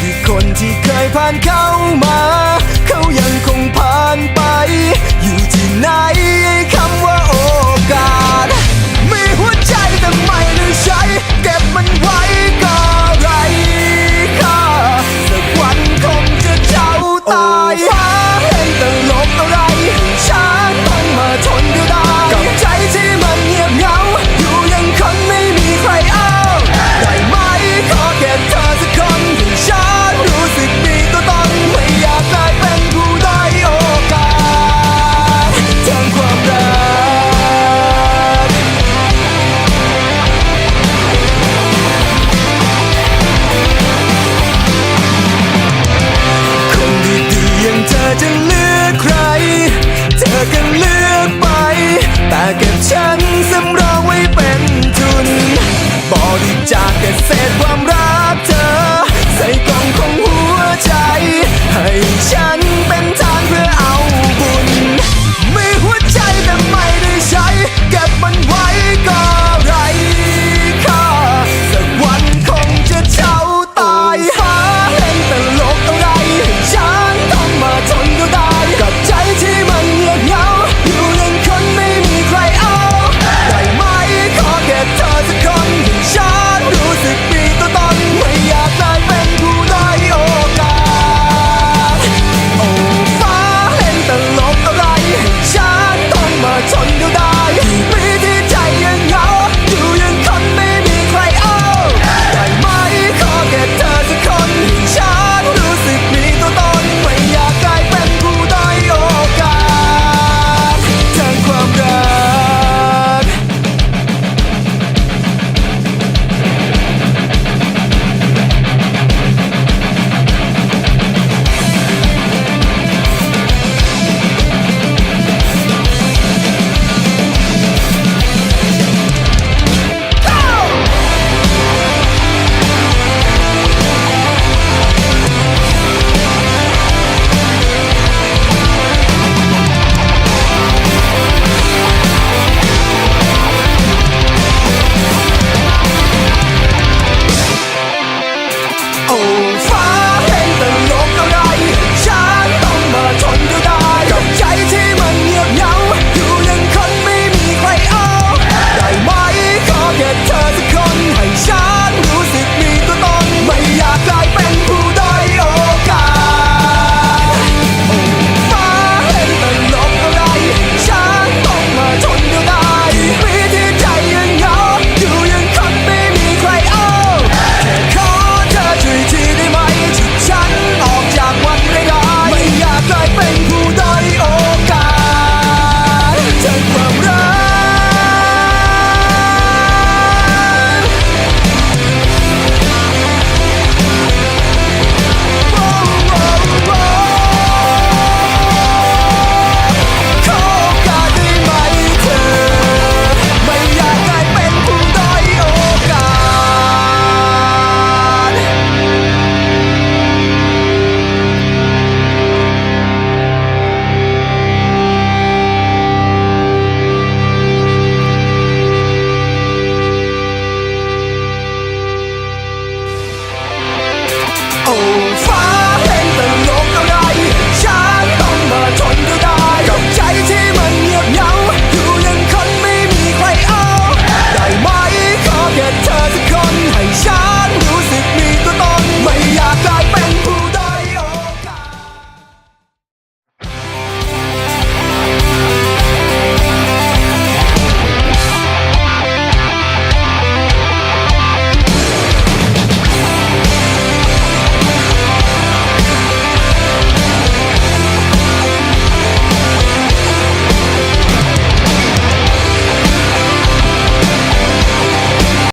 ที่คนที่เคยผ่านเข้ามา เขายังคงผ่านไป อยู่ที่ไหนคำว่าโอกาส มีหัวใจแต่ไม่ได้ใช้ เก็บมันไว้ก็ไรค่าสักวันคงจะเจ้าตายฟ้าเห็นตลก